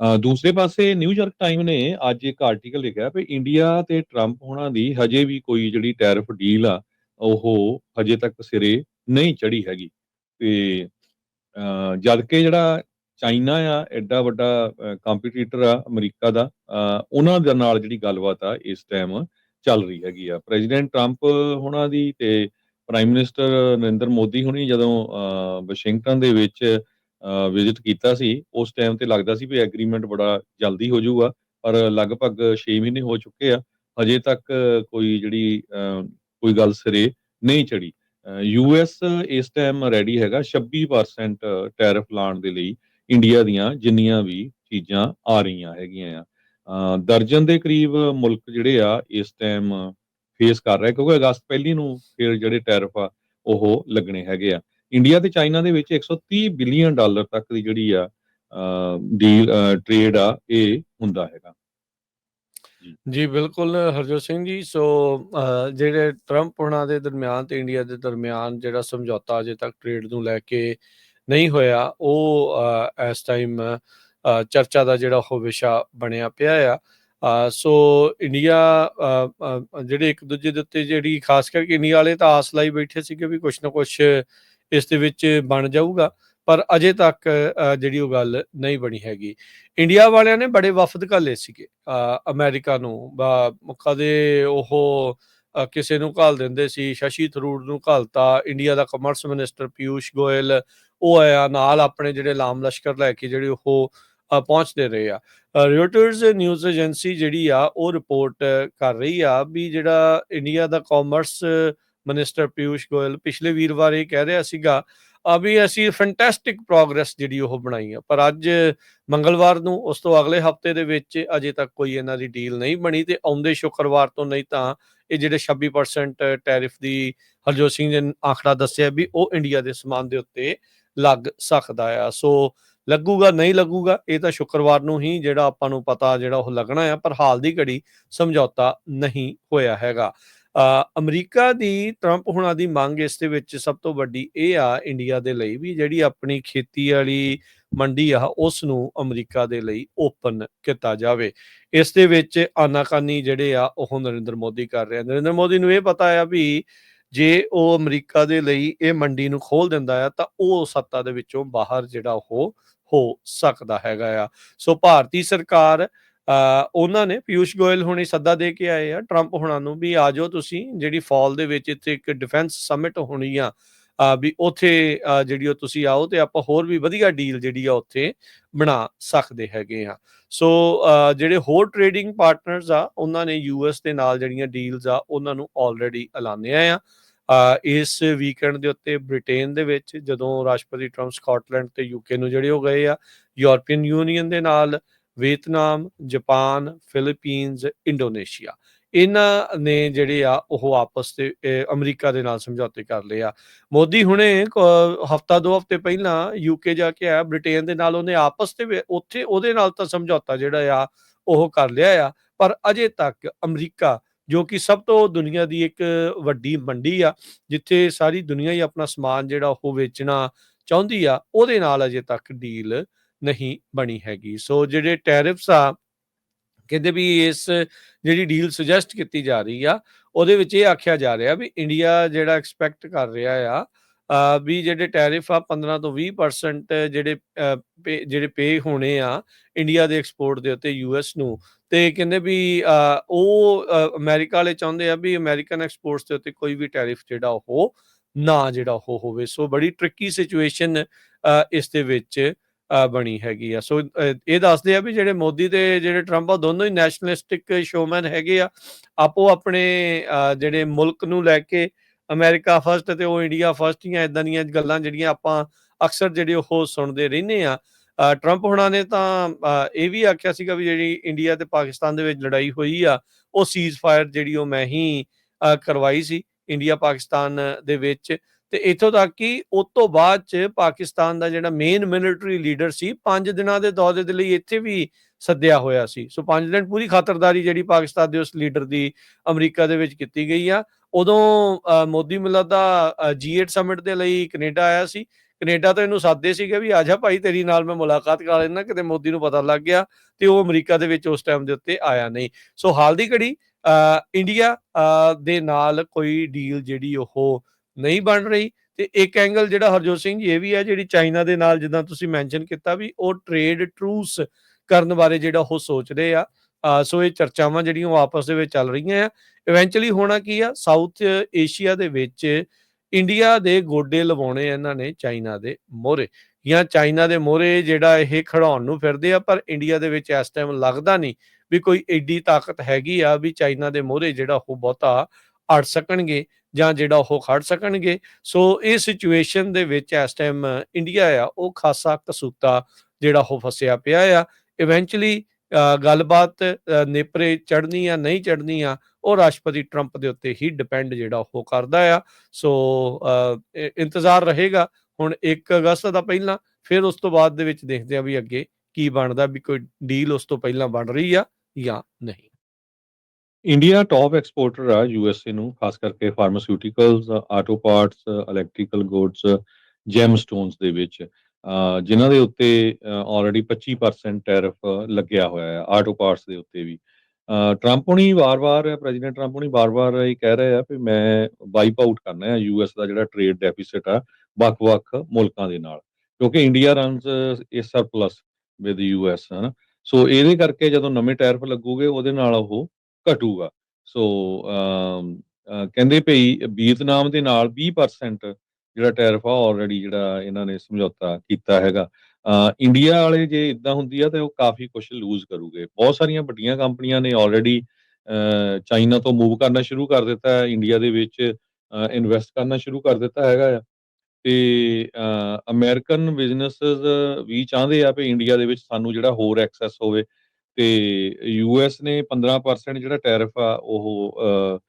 ਦੂਸਰੇ ਪਾਸੇ New York time ਨੇ ਅੱਜ ਇੱਕ ਆਰਟੀਕਲ ਲਿਖਿਆ ਵੀ ਇੰਡੀਆ ਤੇ ਟਰੰਪ ਹੋਣਾ ਦੀ ਹਜੇ ਵੀ ਕੋਈ ਜਿਹੜੀ ਟੈਰਿਫ ਡੀਲ ਆ ਉਹ ਹਜੇ ਤੱਕ ਸਿਰੇ ਨਹੀਂ ਚੜੀ ਹੈਗੀ। ਤੇ ਜਦ ਕਿ ਜਿਹੜਾ ਚਾਈਨਾ ਆ ਐਡਾ ਵੱਡਾ ਕੰਪੀਟੀਟਰ ਆ ਅਮਰੀਕਾ ਦਾ ਅ, ਉਹਨਾਂ ਦੇ ਨਾਲ ਜਿਹੜੀ ਗੱਲਬਾਤ ਆ ਇਸ ਟਾਈਮ ਚੱਲ ਰਹੀ ਹੈਗੀ ਆ। ਪ੍ਰੈਜ਼ੀਡੈਂਟ ਟਰੰਪ ਹੋਣਾ ਦੀ ਤੇ ਪ੍ਰਾਈਮ ਮਿਨਿਸਟਰ ਨਰਿੰਦਰ ਮੋਦੀ ਹੁਣੀ ਜਦੋਂ ਅ, ਵਾਸ਼ਿੰਗਟਨ ਦੇ ਵਿੱਚ ਵਿਜ਼ਿਟ ਕੀਤਾ ਸੀ, ਉਸ ਟਾਈਮ ਤੇ ਲੱਗਦਾ ਸੀ ਵੀ ਐਗਰੀਮੈਂਟ ਬੜਾ ਜਲਦੀ ਹੋ ਜਾਊਗਾ, ਪਰ ਲਗਭਗ 6 ਮਹੀਨੇ ਹੋ ਚੁੱਕੇ ਆ, ਹਜੇ ਤੱਕ ਕੋਈ ਜਿਹੜੀ ਕੋਈ ਗੱਲ ਸਿਰੇ ਨਹੀਂ ਚੜੀ ਯੂਐਸ ਇਸ ਟਾਈਮ ਰੈਡੀ ਹੈਗਾ 26% ਟੈਰਿਫ ਲਾਉਣ ਦੇ ਲਈ ਇੰਡੀਆ ਦੀਆਂ ਜਿੰਨੀਆਂ ਵੀ ਚੀਜ਼ਾਂ ਆ ਰਹੀਆਂ ਹੈਗੀਆਂ ਆ। ਦਰਜਨ ਦੇ ਕਰੀਬ ਮੁਲਕ ਜਿਹੜੇ ਆ ਇਸ ਟਾਈਮ ਫੇਸ ਕਰ ਰਹੇ, ਕਿਉਂਕਿ ਅਗਸਤ ਪਹਿਲੀ ਨੂੰ ਫਿਰ ਜਿਹੜੇ ਟੈਰਿਫ ਆ, ਉਹ ਲੱਗਣੇ ਹੈਗੇ ਆ। ਇੰਡੀਆ ਤੇ ਚਾਈਨਾ ਦੇ ਵਿੱਚ 130 ਬਿਲੀਅਨ ਡਾਲਰ ਤੱਕ ਦੀ ਜਿਹੜੀ ਆ ਡੀਲ ਟ੍ਰੇਡ ਆ, ਇਹ ਹੁੰਦਾ ਹੈਗਾ। ਜੀ, ਬਿਲਕੁਲ, ਹਰਜੋਤ ਸਿੰਘ ਜੀ, ਸੋ ਜਿਹੜੇ ਟਰੰਪ ਉਹਨਾਂ ਦੇ ਦਰਮਿਆਨ ਤੇ ਇੰਡੀਆ ਦੇ ਦਰਮਿਆਨ ਜਿਹੜਾ ਸਮਝੌਤਾ ਅਜੇ ਤੱਕ ਟ੍ਰੇਡ ਨੂੰ ਲੈ ਕੇ ਨਹੀਂ ਹੋਇਆ, ਉਹ ਇਸ ਟਾਈਮ ਚਰਚਾ ਦਾ ਜਿਹੜਾ ਉਹ ਵਿਸ਼ਾ ਬਣਿਆ ਪਿਆ ਆ। ਸੋ ਇੰਡੀਆ ਜਿਹੜੇ ਇੱਕ ਦੂਜੇ ਦੇ ਉੱਤੇ ਜਿਹੜੀ, ਖਾਸ ਕਰਕੇ ਇੰਡੀਆ ਵਾਲੇ ਤਾਂ ਆਸ ਲਾਈ ਬੈਠੇ ਸੀਗੇ ਵੀ ਕੁਝ ਨਾ ਕੁਝ ਇਸ ਦੇ ਵਿੱਚ ਬਣ ਜਾਊਗਾ ਪਰ ਅਜੇ ਤੱਕ ਜਿਹੜੀ ਉਹ ਗੱਲ ਨਹੀਂ ਬਣੀ ਹੈਗੀ। ਇੰਡੀਆ ਵਾਲਿਆਂ ਨੇ ਬੜੇ ਵਫਦ ਘੱਲੇ ਸੀਗੇ ਅ, ਅਮਰੀਕਾ ਨੂੰ। ਕਦੇ ਉਹ ਕਿਸੇ ਨੂੰ ਘਾਲ ਦਿੰਦੇ ਸੀ ਸ਼ਸ਼ੀ ਥਰੂਰ ਨੂੰ ਘਾਲਤਾ ਇੰਡੀਆ ਦਾ ਕਮਰਸ ਮਿਨਿਸਟਰ ਪਿਊਸ਼ ਗੋਇਲ ਉਹ ਆਇਆ ਨਾਲ ਆਪਣੇ ਜਿਹੜੇ ਲਾਮ ਲਸ਼ਕਰ ਲੈ ਕੇ ਜਿਹੜੇ ਉਹ ਪਹੁੰਚਦੇ ਰਹੇ ਆ। ਰਿਓਟਰਸ ਨਿਊਜ਼ ਏਜੰਸੀ ਜਿਹੜੀ ਆ ਉਹ ਰਿਪੋਰਟ ਕਰ ਰਹੀ ਆ ਵੀ ਜਿਹੜਾ ਇੰਡੀਆ ਦਾ ਕਾਮਰਸ ਮਿਨਿਸਟਰ ਪਿਊਸ਼ ਗੋਇਲ ਪਿਛਲੇ ਵੀਰਵਾਰ ਇਹ ਕਹਿ ਰਿਹਾ ਸੀਗਾ, ਆ ਵੀ ਅਸੀਂ ਫੈਂਟੈਸਟਿਕ ਪ੍ਰੋਗਰੈਸ ਜਿਹੜੀ ਉਹ ਬਣਾਈ ਆ, ਪਰ ਅੱਜ ਮੰਗਲਵਾਰ ਨੂੰ ਉਸ ਤੋਂ ਅਗਲੇ ਹਫ਼ਤੇ ਦੇ ਵਿੱਚ ਅਜੇ ਤੱਕ ਕੋਈ ਇਹਨਾਂ ਦੀ ਡੀਲ ਨਹੀਂ ਬਣੀ ਤੇ ਆਉਂਦੇ ਸ਼ੁੱਕਰਵਾਰ ਤੋਂ ਨਹੀਂ ਤਾਂ ਇਹ ਜਿਹੜੇ 26% ਟੈਰਿਫ ਦੀ ਹਰਜੋਤ ਸਿੰਘ ਨੇ ਆਖੜਾ ਦੱਸਿਆ ਵੀ ਉਹ ਇੰਡੀਆ ਦੇ ਸਮਾਨ ਦੇ ਉੱਤੇ ਲੱਗ ਸਕਦਾ ਆ। ਸੋ ਲੱਗੂਗਾ, ਨਹੀਂ ਲੱਗੂਗਾ, ਇਹ ਤਾਂ ਸ਼ੁੱਕਰਵਾਰ ਨੂੰ ਹੀ ਜਿਹੜਾ ਆਪਾਂ ਨੂੰ ਪਤਾ ਜਿਹੜਾ ਉਹ ਲੱਗਣਾ ਆ, ਪਰ ਹਾਲ ਦੀ ਘੜੀ ਸਮਝੌਤਾ ਨਹੀਂ ਹੋਇਆ ਹੈਗਾ। ਅਮਰੀਕਾ ਦੀ ਟਰੰਪ ਹੁਣਾਂ ਦੀ ਮੰਗ ਇਸ ਦੇ ਵਿੱਚ ਸਭ ਤੋਂ ਵੱਡੀ ਇਹ ਆ ਇੰਡੀਆ ਦੇ ਲਈ ਵੀ ਜਿਹੜੀ ਆਪਣੀ ਖੇਤੀ ਵਾਲੀ ਮੰਡੀ ਆ ਉਸ ਨੂੰ ਅਮਰੀਕਾ ਦੇ ਲਈ ਓਪਨ ਕੀਤਾ ਜਾਵੇ। ਇਸ ਦੇ ਵਿੱਚ ਆਨਾਕਾਨੀ ਜਿਹੜੇ ਆ, ਉਹ ਨਰਿੰਦਰ ਮੋਦੀ ਕਰ ਰਿਹਾ। ਨਰਿੰਦਰ ਮੋਦੀ ਨੂੰ ਇਹ ਪਤਾ ਆ ਵੀ ਜੇ ਉਹ ਅਮਰੀਕਾ ਦੇ ਲਈ ਇਹ ਮੰਡੀ ਨੂੰ ਖੋਲ ਦਿੰਦਾ ਆ, ਤਾਂ ਉਹ ਸੱਤਾ ਦੇ ਵਿੱਚੋਂ ਬਾਹਰ ਜਿਹੜਾ ਉਹ ਹੋ ਸਕਦਾ ਹੈਗਾ ਆ। ਸੋ ਭਾਰਤੀ ਸਰਕਾਰ ਉਹਨਾਂ ਨੇ ਪਿਊਸ਼ ਗੋਇਲ ਹੁਣੇ ਸੱਦਾ ਦੇ ਕੇ ਆਏ ਆ ਟਰੰਪ ਹੁਣਾਂ ਨੂੰ ਵੀ ਆ ਜਾਓ ਤੁਸੀਂ, ਜਿਹੜੀ ਫਾਲ ਦੇ ਵਿੱਚ ਇੱਥੇ ਇੱਕ ਡਿਫੈਂਸ ਸਮਿਟ ਹੋਣੀ ਆ ਵੀ ਉੱਥੇ ਜਿਹੜੀ ਉਹ ਤੁਸੀਂ ਆਓ ਤੇ ਆਪਾਂ ਹੋਰ ਵੀ ਵਧੀਆ ਡੀਲ ਜਿਹੜੀ ਆ ਉੱਥੇ ਬਣਾ ਸਕਦੇ ਹੈਗੇ ਆ। ਸੋ ਜਿਹੜੇ ਹੋਰ ਟਰੇਡਿੰਗ ਪਾਰਟਨਰਸ ਆ, ਉਹਨਾਂ ਨੇ ਯੂਐਸ ਦੇ ਨਾਲ ਜਿਹੜੀਆਂ ਡੀਲਸ ਆ, ਉਹਨਾਂ ਨੂੰ ਆਲਰੇਡੀ ਐਲਾਨਿਆ ਆ। ਇਸ ਵੀਕਐਂਡ ਦੇ ਉੱਤੇ ਬ੍ਰਿਟੇਨ ਦੇ ਵਿੱਚ ਜਦੋਂ ਰਾਸ਼ਟਰਪਤੀ ਟਰੰਪ ਸਕਾਟਲੈਂਡ ਤੇ ਯੂਕੇ ਨੂੰ ਜਿਹੜੇ ਹੋ ਗਏ ਆ, ਯੂਰਪੀਅਨ ਯੂਨੀਅਨ ਦੇ ਨਾਲ ਵੀਅਤਨਾਮ, ਜਾਪਾਨ, ਫਿਲੀਪੀਨਜ਼, ਇੰਡੋਨੇਸ਼ੀਆ। ਇਹਨਾਂ ਨੇ ਜਿਹੜੇ ਆ, ਉਹ ਆਪਸ ਤੇ ਅਮਰੀਕਾ ਦੇ ਨਾਲ ਸਮਝੌਤੇ ਕਰ ਲਏ ਆ। ਮੋਦੀ ਹੁਣੇ ਹਫਤਾ ਦੋ ਹਫ਼ਤੇ ਪਹਿਲਾਂ ਯੂਕੇ ਜਾ ਕੇ ਆਇਆ, ਬ੍ਰਿਟੇਨ ਦੇ ਨਾਲ ਉਹਨੇ ਆਪਸ ਤੇ ਵੀ- ਉੱਥੇ ਉਹਦੇ ਨਾਲ ਤਾਂ ਸਮਝੌਤਾ ਜਿਹੜਾ ਆ, ਉਹ ਕਰ ਲਿਆ ਆ। ਪਰ ਅਜੇ ਤੱਕ ਅਮਰੀਕਾ, ਜੋ ਕਿ ਸਭ ਤੋਂ ਦੁਨੀਆ ਦੀ ਇੱਕ ਵੱਡੀ ਮੰਡੀ ਆ, ਜਿੱਥੇ ਸਾਰੀ ਦੁਨੀਆ ਹੀ ਆਪਣਾ ਸਮਾਨ ਜਿਹੜਾ ਉਹ ਵੇਚਣਾ ਚਾਹੁੰਦੀ ਆ, ਉਹਦੇ ਨਾਲ ਅਜੇ ਤੱਕ ਡੀਲ ਨਹੀਂ ਬਣੀ ਹੈਗੀ। ਸੋ ਜਿਹੜੇ ਟੈਰਿਫਸ ਆ ਕਹਿੰਦੇ ਵੀ ਇਸ ਜਿਹੜੀ ਡੀਲ ਸੁਜੈਸਟ ਕੀਤੀ ਜਾ ਰਹੀ ਆ ਉਹਦੇ ਵਿੱਚ ਇਹ ਆਖਿਆ ਜਾ ਰਿਹਾ ਵੀ ਇੰਡੀਆ ਜਿਹੜਾ ਐਕਸਪੈਕਟ ਕਰ ਰਿਹਾ ਆ ਵੀ ਜਿਹੜੇ ਟੈਰਿਫ ਆ 15 ਤੋਂ 20% ਜਿਹੜੇ ਪੇ- ਜਿਹੜੇ ਪੇ ਹੋਣੇ ਆ ਇੰਡੀਆ ਦੇ ਐਕਸਪੋਰਟ ਦੇ ਉੱਤੇ ਯੂਐਸ ਨੂੰ। ਤੇ ਕਹਿੰਦੇ ਵੀ ਉਹ ਅ, ਅਮਰੀਕਾ ਵਾਲੇ ਚਾਹੁੰਦੇ ਆ ਵੀ ਅਮਰੀਕਨ ਐਕਸਪੋਰਟਸ ਦੇ ਉੱਤੇ ਕੋਈ ਵੀ ਟੈਰਿਫ ਜਿਹੜਾ ਉਹ ਨਾ ਜਿਹੜਾ ਉਹ ਹੋਵੇ। ਸੋ ਬੜੀ ਟ੍ਰਿਕੀ ਸਿਚੁਏਸ਼ਨ ਇਸ ਦੇ ਵਿੱਚ। ਬਣੀ ਹੈਗੀ ਆ। ਸੋ ਇਹ ਦੱਸਦੇ ਆ ਵੀ ਜਿਹੜੇ ਮੋਦੀ ਤੇ ਜਿਹੜੇ ਟਰੰਪ ਆ ਦੋਨੋਂ ਹੀ ਨੈਸ਼ਨਲਿਸਟਿਕ ਸ਼ੋਮੈਨ ਹੈਗੇ ਆ। ਆਪੋ ਆਪਣੇ ਜਿਹੜੇ ਮੁਲਕ ਨੂੰ ਲੈ ਕੇ ਅਮਰੀਕਾ ਫਸਟ ਤੇ ਉਹ ਇੰਡੀਆ ਫਸਟ ਦੀਆਂ ਇਦਾਂ ਦੀਆਂ ਗੱਲਾਂ ਜਿਹੜੀਆਂ ਆਪਾਂ ਅਕਸਰ ਜਿਹੜੇ ਉਹ ਸੁਣਦੇ ਰਹਿੰਦੇ ਆ। ਟਰੰਪ ਹੁਣਾਂ ਨੇ ਤਾਂ ਇਹ ਵੀ ਆਖਿਆ ਸੀਗਾ ਵੀ ਜਿਹੜੀ ਇੰਡੀਆ ਤੇ ਪਾਕਿਸਤਾਨ ਦੇ ਵਿੱਚ ਲੜਾਈ ਹੋਈ ਆ, ਉਹ ਸੀਜ਼ ਫਾਇਰ ਜਿਹੜੀ ਉਹ ਮੈਂ ਹੀ ਕਰਵਾਈ ਸੀ ਇੰਡੀਆ ਪਾਕਿਸਤਾਨ ਦੇ ਵਿੱਚ। ਤੇ ਇਥੋਂ ਤੱਕ ਕਿ ਉਸ ਤੋਂ ਬਾਅਦ ਚ ਪਾਕਿਸਤਾਨ ਦਾ ਜਿਹੜਾ ਮੇਨ ਮਿਲਟਰੀ ਲੀਡਰ ਸੀ 5 ਦਿਨਾਂ ਦੇ ਦੌਰੇ ਦੇ ਲਈ ਇੱਥੇ ਵੀ ਸੱਦਿਆ ਹੋਇਆ ਸੀ। ਸੋ 5 ਦਿਨ ਪੂਰੀ ਖਾਤਰਦਾਰੀ ਜਿਹੜੀ ਪਾਕਿਸਤਾਨ ਦੇ ਉਸ ਲੀਡਰ ਦੀ ਅਮਰੀਕਾ ਦੇ ਵਿੱਚ ਕੀਤੀ ਗਈ ਆ। ਉਦੋਂ ਅ, ਮੋਦੀ ਮਿਲਦਾ ਦਾ G8 ਸਮਿਟ ਦੇ ਲਈ ਕੈਨੇਡਾ ਆਇਆ ਸੀ। ਕੈਨੇਡਾ ਤੋਂ ਇਹਨੂੰ ਸੱਦਦੇ ਸੀਗੇ ਵੀ ਆ ਭਾਈ ਤੇਰੀ ਨਾਲ ਮੈਂ ਮੁਲਾਕਾਤ ਕਰਾ ਲੈਣਾ ਕਿਤੇ ਮੋਦੀ ਨੂੰ ਪਤਾ ਲੱਗ ਗਿਆ ਤੇ ਉਹ ਅਮਰੀਕਾ ਦੇ ਵਿੱਚ ਉਸ ਟਾਈਮ ਦੇ ਉੱਤੇ ਆਇਆ ਨਹੀਂ। ਸੋ ਹਾਲ ਦੀ ਘੜੀ ਅ, ਇੰਡੀਆ ਅ, ਦੇ ਨਾਲ ਕੋਈ ਡੀਲ ਜਿਹੜੀ ਉਹ ਨਹੀਂ ਬਣ ਰਹੀ ਤੇ ਇੱਕ ਐਂਗਲ ਜਿਹੜਾ ਹਰਜੋਤ ਸਿੰਘ ਜੀ, ਇਹ ਵੀ ਹੈ ਜਿਹੜੀ ਚਾਈਨਾ ਦੇ ਨਾਲ ਜਿੱਦਾਂ ਤੁਸੀਂ ਮੈਂਸ਼ਨ ਕੀਤਾ ਵੀ ਉਹ ਟ੍ਰੇਡ ਟਰੂਸ ਕਰਨ ਬਾਰੇ ਜਿਹੜਾ ਉਹ ਸੋਚ ਰਹੇ ਆ। ਸੋ ਇਹ ਚਰਚਾਵਾਂ ਜਿਹੜੀਆਂ ਉਹ ਆਪਸ ਦੇ ਵਿੱਚ ਚੱਲ ਰਹੀਆਂ ਆ। ਇਵੈਂਚੁਅਲੀ ਹੋਣਾ ਕੀ ਆ? ਸਾਊਥ ਏਸ਼ੀਆ ਦੇ ਵਿੱਚ ਇੰਡੀਆ ਦੇ ਗੋਡੇ ਲਵਾਉਣੇ ਇਹਨਾਂ ਨੇ ਚਾਈਨਾ ਦੇ ਮੋਹਰੇ। ਜਾਂ ਚਾਈਨਾ ਦੇ ਮੋਹਰੇ ਜਿਹੜਾ ਇਹ ਖੜਾਉਣ ਨੂੰ ਫਿਰਦੇ ਆ, ਪਰ ਇੰਡੀਆ ਦੇ ਵਿੱਚ ਇਸ ਟਾਈਮ ਲੱਗਦਾ ਨਹੀਂ ਵੀ ਕੋਈ ਐਡੀ ਤਾਕਤ ਹੈਗੀ ਆ ਵੀ ਚਾਈਨਾ ਦੇ ਮੋਹਰੇ ਜਿਹੜਾ ਉਹ ਬਹੁਤਾ ਅੜ ਸਕਣਗੇ ਜਾਂ ਜਿਹੜਾ ਉਹ ਖੜ ਸਕਣਗੇ। ਸੋ ਇਹ ਸਿਚੁਏਸ਼ਨ ਦੇ ਵਿੱਚ ਇਸ ਟਾਈਮ ਇੰਡੀਆ ਆ, ਉਹ ਖਾਸਾ ਕਸੂਤਾ ਜਿਹੜਾ ਉਹ ਫਸਿਆ ਪਿਆ ਆ। ਇਵੈਂਚੁਅਲੀ ਗੱਲਬਾਤ ਨੇਪਰੇ ਚੜਨੀ ਆ, ਨਹੀਂ ਚੜਨੀ ਆ, ਉਹ ਰਾਸ਼ਟਰਪਤੀ ਟਰੰਪ ਦੇ ਉੱਤੇ ਹੀ ਡਿਪੈਂਡ ਜਿਹੜਾ ਉਹ ਕਰਦਾ ਆ। ਸੋ ਇੰਤਜ਼ਾਰ ਰਹੇਗਾ। ਹੁਣ 1 ਅਗਸਤ ਦਾ ਪਹਿਲਾਂ, ਫਿਰ ਉਸ ਤੋਂ ਬਾਅਦ ਦੇ ਵਿੱਚ ਦੇਖਦੇ ਆ ਵੀ ਅੱਗੇ ਕੀ ਬਣਦਾ, ਵੀ ਕੋਈ ਡੀਲ ਉਸ ਤੋਂ ਪਹਿਲਾਂ ਬਣ ਰਹੀ ਆ ਜਾਂ ਨਹੀਂ। ਇੰਡੀਆ ਟੌਪ ਐਕਸਪੋਰਟਰ ਆ ਯੂਐਸਏ ਨੂੰ, ਖਾਸ ਕਰਕੇ pharmaceuticals auto parts electrical goods gem stones ਦੇ ਵਿੱਚ। ਅਹ ਜਿਨ੍ਹਾਂ ਦੇ ਉੱਤੇ ਆਲਰੇਡੀ 25% ਟੈਰਿਫ ਲੱਗਿਆ ਹੋਇਆ ਹੈ ਆਟੋ ਪਾਰਟਸ ਦੇ ਉੱਤੇ ਵੀ। ਅਹ ਟਰੰਪ ਹੁਣੀ ਵਾਰ-ਵਾਰ ਪ੍ਰੈਜ਼ੀਡੈਂਟ ਟਰੰਪ ਹੁਣੀ ਵਾਰ-ਵਾਰ ਇਹ ਕਹਿ ਰਹੇ ਆ ਵੀ ਮੈਂ ਵਾਈਪ ਆਊਟ ਕਰਨਾ ਹੈ ਯੂਐਸ ਦਾ ਜਿਹੜਾ ਟ੍ਰੇਡ ਡੈਫਿਸਿਟ ਆ, ਵੱਖ-ਵੱਖ ਮੁਲਕਾਂ ਦੇ ਨਾਲ। ਕਿਉਂਕਿ ਇੰਡੀਆ ਰਨਸ ਇਹ ਸਰਪਲਸ ਵਿਦ ਯੂਐਸ ਹਨਾ। ਸੋ ਇਹਦੇ ਕਰਕੇ ਜਦੋਂ ਨਵੇਂ ਟੈਰਿਫ ਲੱਗੂਗੇ, ਉਹਦੇ ਨਾਲ ਉਹ ਘਟੂਗਾ। ਸੋ ਕਹਿੰਦੇ ਭਈ ਵੀਅਤਨਾਮ ਦੇ ਨਾਲ 20% ਜਿਹੜਾ ਟੈਰਿਫ ਆ ਆਲਰੇਡੀ ਜਿਹੜਾ ਇਹਨਾਂ ਨੇ ਸਮਝੌਤਾ ਕੀਤਾ ਹੈਗਾ। ਇੰਡੀਆ ਵਾਲੇ ਜੇ ਇਦਾਂ ਹੁੰਦੀ ਆ ਤੇ ਉਹ ਕਾਫੀ ਕੁਝ ਲੂਜ਼ ਕਰੂਗੇ। ਬਹੁਤ ਸਾਰੀਆਂ ਵੱਡੀਆਂ ਕੰਪਨੀਆਂ ਨੇ ਆਲਰੇਡੀ ਚਾਈਨਾ ਤੋਂ ਮੂਵ ਕਰਨਾ ਸ਼ੁਰੂ ਕਰ ਦਿੱਤਾ ਹੈ। ਇੰਡੀਆ ਦੇ ਵਿੱਚ ਇਨਵੈਸਟ ਕਰਨਾ ਸ਼ੁਰੂ ਕਰ ਦਿੱਤਾ ਹੈਗਾ ਆ। ਤੇ ਅਮਰੀਕਨ ਬਿਜ਼ਨੈਸਸ ਵੀ ਚਾਹੁੰਦੇ ਆ ਵੀ ਇੰਡੀਆ ਦੇ ਵਿੱਚ ਸਾਨੂੰ ਜਿਹੜਾ ਹੋਰ ਐਕਸੈਸ ਹੋਵੇ। ਤੇ ਯੂਐਸ ਨੇ 15% ਜਿਹੜਾ ਟੈਰਿਫ ਆ, ਉਹ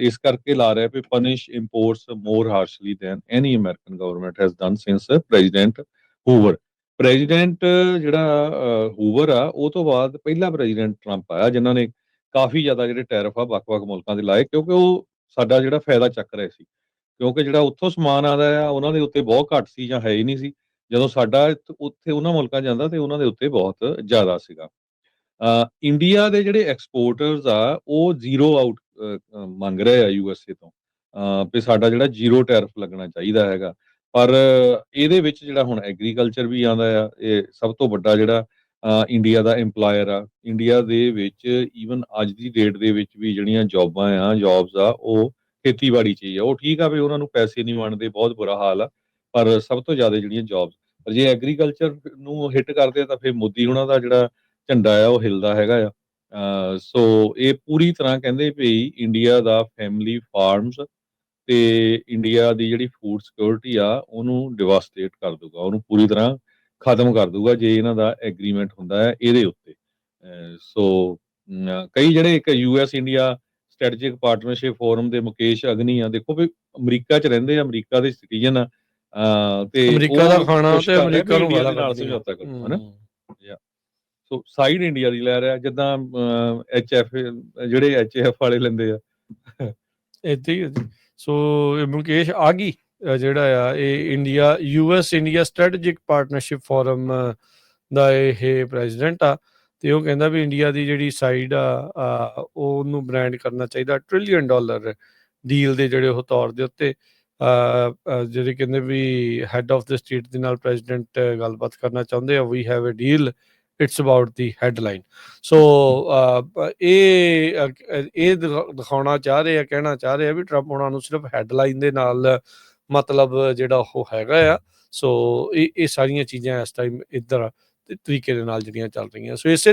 ਇਸ ਕਰਕੇ ਲਾ ਰਿਹਾ we punish imports more harshly than any American government has done since president Hoover president ਜਿਹੜਾ ਹੂਵਰ ਆ, ਉਹ ਤੋਂ ਬਾਅਦ ਪਹਿਲਾ ਪ੍ਰੈਜ਼ੀਡੈਂਟ ਟਰੰਪ ਆਇਆ, ਜਿਨ੍ਹਾਂ ਨੇ ਕਾਫੀ ਜ਼ਿਆਦਾ ਜਿਹੜੇ ਟੈਰਿਫ ਆ, ਵੱਖ-ਵੱਖ ਮੁਲਕਾਂ ਦੇ ਲਾਏ, ਕਿਉਂਕਿ ਉਹ ਸਾਡਾ ਜਿਹੜਾ ਫਾਇਦਾ ਚੱਕ ਰਹੇ ਸੀ। ਕਿਉਂਕਿ ਜਿਹੜਾ ਉੱਥੋਂ ਸਮਾਨ ਆਉਂਦਾ ਆ, ਉਹਨਾਂ ਦੇ ਉੱਤੇ ਬਹੁਤ ਘੱਟ ਸੀ ਜਾਂ ਹੈ ਹੀ ਨਹੀਂ ਸੀ। ਜਦੋਂ ਸਾਡਾ ਉੱਥੇ ਉਹਨਾਂ ਮੁਲਕਾਂ ਜਾਂਦਾ ਤੇ ਉਹਨਾਂ ਦੇ ਉੱਤੇ ਬਹੁਤ ਜ਼ਿਆਦਾ ਸੀਗਾ। ਇੰਡੀਆ ਦੇ ਜਿਹੜੇ ਐਕਸਪੋਰਟਰਸ ਆ, ਉਹ ਜ਼ੀਰੋ ਆਊਟ ਮੰਗ ਰਹੇ ਆ ਯੂਐਸਏ ਤੋਂ। ਵੀ ਸਾਡਾ ਜਿਹੜਾ ਜ਼ੀਰੋ ਟੈਰਿਫ ਲੱਗਣਾ ਚਾਹੀਦਾ ਹੈਗਾ। ਪਰ ਇਹਦੇ ਵਿੱਚ ਜਿਹੜਾ ਹੁਣ ਐਗਰੀਕਲਚਰ ਵੀ ਆਉਂਦਾ ਆ, ਇਹ ਸਭ ਤੋਂ ਵੱਡਾ ਜਿਹੜਾ ਇੰਡੀਆ ਦਾ EMPLOYER ਆ। ਇੰਡੀਆ ਦੇ ਵਿੱਚ ਈਵਨ ਅੱਜ ਦੀ ਡੇਟ ਦੇ ਵਿੱਚ ਵੀ ਜਿਹੜੀਆਂ ਜੌਬਾਂ ਆ ਜੌਬਸ ਆ, ਉਹ ਖੇਤੀਬਾੜੀ 'ਚ ਹੀ ਆ। ਉਹ ਠੀਕ ਆ ਵੀ ਉਹਨਾਂ ਨੂੰ ਪੈਸੇ ਨਹੀਂ ਬਣਦੇ ਬਹੁਤ ਬੁਰਾ ਹਾਲ ਆ। ਪਰ ਸਭ ਤੋਂ ਜ਼ਿਆਦਾ ਜਿਹੜੀਆਂ ਜੌਬਸ ਪਰ ਜੇ ਐਗਰੀਕਲਚਰ ਨੂੰ ਹਿੱਟ ਕਰਦੇ ਆ, ਤਾਂ ਫਿਰ ਮੋਦੀ ਉਹਨਾਂ ਦਾ ਜਿਹੜਾ ਝੰਡਾ ਆ ਉਹ ਹਿਲਦਾ ਹੈਗਾ ਆ। ਸੋ ਇਹ ਪੂਰੀ ਤਰ੍ਹਾਂ ਕਹਿੰਦੇ ਵੀ ਇੰਡੀਆ ਦਾ ਫੈਮਿਲੀ ਫਾਰਮਸ ਤੇ ਇੰਡੀਆ ਦੀ ਜਿਹੜੀ ਫੂਡ ਸਿਕਿਉਰਿਟੀ ਆ ਉਹਨੂੰ ਡਿਵਾਸਟੇਟ ਕਰ ਦੂਗਾ ਉਹਨੂੰ ਪੂਰੀ ਤਰ੍ਹਾਂ ਖਤਮ ਕਰ ਦੂਗਾ ਜੇ ਇਹਨਾਂ ਦਾ ਐਗਰੀਮੈਂਟ ਹੁੰਦਾ ਹੈ ਇਹਦੇ ਉੱਤੇ। ਸੋ ਕਈ ਜਿਹੜੇ ਇੱਕ US India strategic partnership forum ਦੇ ਮੁਕੇਸ਼ ਅਗਨੀ ਆ ਦੇਖੋ ਵੀ ਅਮਰੀਕਾ 'ਚ ਰਹਿੰਦੇ ਆ ਅਮਰੀਕਾ ਦੇ ਸਿਟੀਜ਼ਨ ਆ। ਤੇ ਅਮਰੀਕਾ ਦਾ ਖਾਣਾ ਤੇ ਅਮਰੀਕਾ ਨੂੰ ਵਾਲਾ। ਸਮਝੌਤਾ ਕਰੋ ਹਨਾ? ਸਾਈਡ ਇੰਡੀਆ ਦੀ ਲੈ ਰਿਹਾ ਜਿੱਦਾਂ ਐਚਐਫ ਜਿਹੜੇ ਐਚਐਫ ਵਾਲੇ ਲੈਂਦੇ ਆ। ਏਦਾਂ ਹੀ ਸੋ ਮੁਕੇਸ਼ ਆਗੀ ਅ, ਜਿਹੜਾ ਆ ਇਹ India US India strategic partnership forum ਦਾ ਇਹ ਪ੍ਰੈਜ਼ੀਡੈਂਟ ਆ। ਤੇ ਉਹ ਕਹਿੰਦਾ ਵੀ ਇੰਡੀਆ ਦੀ ਜਿਹੜੀ ਸਾਈਡ ਆ ਉਹਨੂੰ ਬ੍ਰਾਂਡ ਕਰਨਾ ਚਾਹੀਦਾ ਟ੍ਰਿਲੀਅਨ ਡਾਲਰ ਡੀਲ ਦੇ ਜਿਹੜੇ ਉਹ ਤੌਰ ਦੇ ਉੱਤੇ ਜਿਹੜੇ ਕਹਿੰਦੇ ਵੀ ਹੈਡ ਆਫ ਦ ਸਟੇਟ ਦੇ ਨਾਲ ਪ੍ਰੈਜ਼ੀਡੈਂਟ ਗੱਲਬਾਤ ਕਰਨਾ ਚਾਹੁੰਦੇ ਆ we have a deal it's about the headline so ਇਹ ਇਹ ਦਿਖਾ- ਦਿਖਾਉਣਾ ਚਾਹ ਰਹੇ ਆ, ਕਹਿਣਾ ਚਾਹ ਰਹੇ ਆ ਵੀ ਟਰੰਪ ਉਹਨਾਂ ਨੂੰ ਸਿਰਫ ਹੈਡਲਾਈਨ ਦੇ ਨਾਲ ਮਤਲਬ ਜਿਹੜਾ ਉਹ ਹੈਗਾ ਆ। ਸੋ ਇਹ ਇਹ ਸਾਰੀਆਂ ਚੀਜ਼ਾਂ ਇਸ ਟਾਈਮ ਇੱਧਰ ਤਰੀਕੇ ਦੇ ਨਾਲ ਜਿਹੜੀਆਂ ਚੱਲ ਰਹੀਆਂ। ਸੋ ਇਸੇ ਦੇ